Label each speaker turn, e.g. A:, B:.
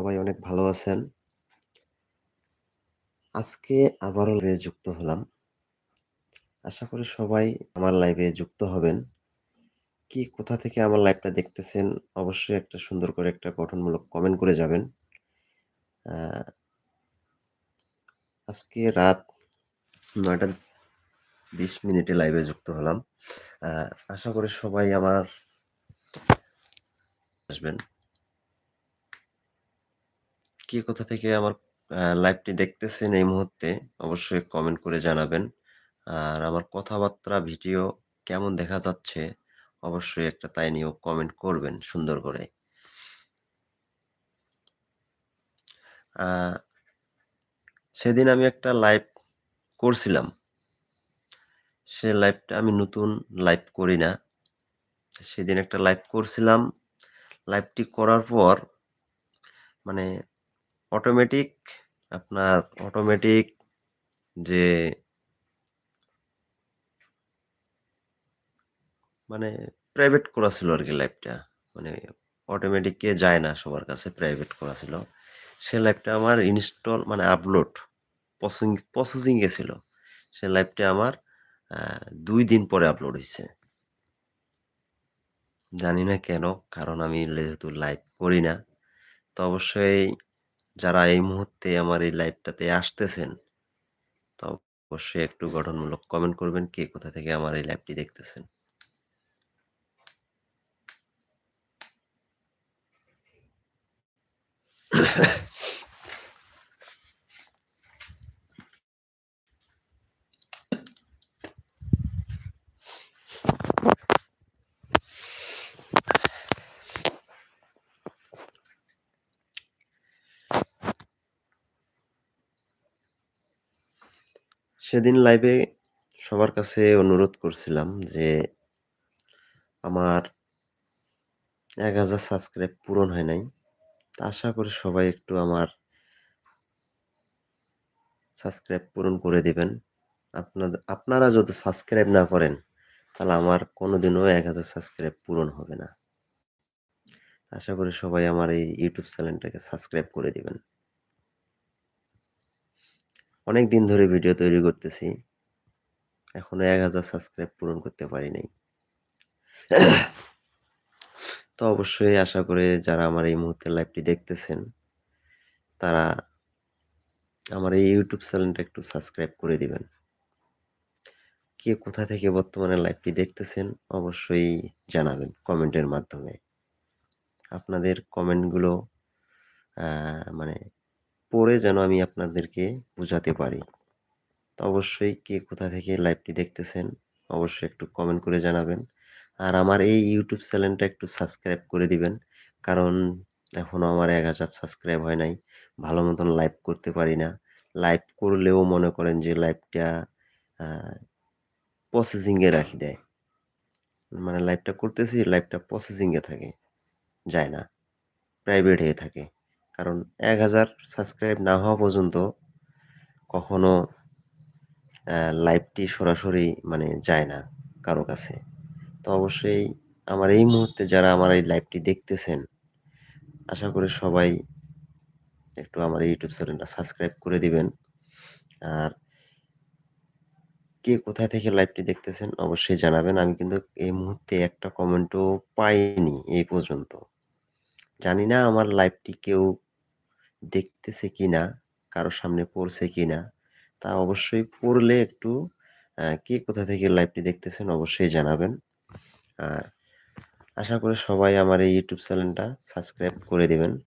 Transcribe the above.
A: সবাই অনেক ভালো আছেন। আজকে আবারও লাইভে যুক্ত হলাম। আশা করি সবাই আমার লাইভে যুক্ত হবেন। কি, কোথা থেকে আমার লাইভটা দেখতেছেন, অবশ্যই একটা সুন্দর করে একটা গঠনমূলক কমেন্ট করে যাবেন। আজকে রাত ৯ঃ২০ মিনিটে লাইভে যুক্ত হলাম। আশা করি সবাই আমার আসবেন। কে কোথা থেকে আমার লাইভটি দেখতেছেন এই মুহূর্তে অবশ্যই কমেন্ট করে জানাবেন। আর আমার কথাবার্তা, ভিডিও কেমন দেখা যাচ্ছে অবশ্যই একটা তাই নিয়েও কমেন্ট করবেন সুন্দর করে। সেদিন আমি একটা লাইভ করছিলাম। সে লাইভটা আমি নতুন লাইভ করি না। সেদিন একটা লাইভ করছিলাম। লাইভটি করার পর মানে অটোমেটিক আপনার অটোমেটিক যে মানে প্রাইভেট করা ছিল আর কি লাইভটা। মানে অটোমেটিক কে যায় না সবার কাছে প্রাইভেট করা ছিল। সে লাইভটা আমার ইনস্টল মানে আপলোড প্রসেসিং প্রসেসিং এ ছিল। সে লাইভটা আমার দুই দিন পরে আপলোড হয়েছে জানি না কেন? কারণ আমি যেহেতু লাইভ করি না। তো অবশ্যই যারা এই মুহূর্তে আমার এই লাইভটাতে আসতেছেন, তো অবশ্যই একটু গঠনমূলক কমেন্ট করবেন, কে কোথা থেকে আমার এই লাইভটি দেখতেছেন। সেদিন লাইভে সবার কাছে অনুরোধ করছিলাম যে, আমার ১০০০ সাবস্ক্রাইব পূরণ হয় নাই। আশা করি সবাই একটু আমার সাবস্ক্রাইব পূরণ করে দিবেন। আপনাদের আপনারা যদি সাবস্ক্রাইব না করেন, তাহলে আমার কোনোদিনও ১০০০ সাবস্ক্রাইব পূরণ হবে না। আশা করি সবাই আমার এই ইউটিউব চ্যানেলটাকে সাবস্ক্রাইব করে দিবেন। অনেকদিন ধরে ভিডিও তৈরি করতেছি। এখনও ১০০০ সাবস্ক্রাইব পূরণ করতে পারি নাই। তো অবশ্যই আশা করে যারা আমার এই মুহূর্তে লাইভটি দেখতেছেন, তারা আমার এই ইউটিউব চ্যানেলটা একটু সাবস্ক্রাইব করে দিবেন। কে কোথা থেকে বর্তমানে লাইভটি দেখতেছেন, অবশ্যই জানাবেন কমেন্টের মাধ্যমে। আপনাদের কমেন্টগুলো মানে পড়ে যেন আমি আপনাদেরকে বোঝাতে পারি। তো অবশ্যই কে কোথা থেকে লাইভটি দেখতেছেন, অবশ্যই একটু কমেন্ট করে জানাবেন। আর আমার এই ইউটিউব চ্যানেলটা একটু সাবস্ক্রাইব করে দিবেন। কারণ এখনও আমার ১০০০ সাবস্ক্রাইব হয় নাই। ভালো মতন লাইভ করতে পারি না। লাইভ করলেও মনে করেন যে লাইভটা প্রসেসিংয়ে রাখি দেয়। মানে লাইভটা করতেছি লাইভটা প্রসেসিংয়ে থাকে। যায় না। প্রাইভেট হয়ে থাকে। কারণ ১০০০ সাবস্ক্রাইব না হওয়া পর্যন্ত কখনো লাইভটি সরাসরি মানে যায় না কারও কাছে। তো অবশ্যই আমার এই মুহূর্তে যারা আমার এই লাইভটি দেখতেছেন, আশা করি সবাই একটু আমার ইউটিউব চ্যানেলটা সাবস্ক্রাইব করে দিবেন। আর কে কোথা থেকে লাইভটি দেখতেছেন অবশ্যই জানাবেন। আমি কিন্তু এই মুহূর্তে একটা কমেন্টও পাইনি এই পর্যন্ত। জানি না আমার লাইভটি কেউ দেখতেছে কি না কারও সামনে পড়ছে কি না তা অবশ্যই পড়লে একটু কে কোথা থেকে লাইভটি দেখতেছেন অবশ্যই জানাবেন। আর আশা করি সবাই আমার এই ইউটিউব চ্যানেলটা সাবস্ক্রাইব করে দিবেন।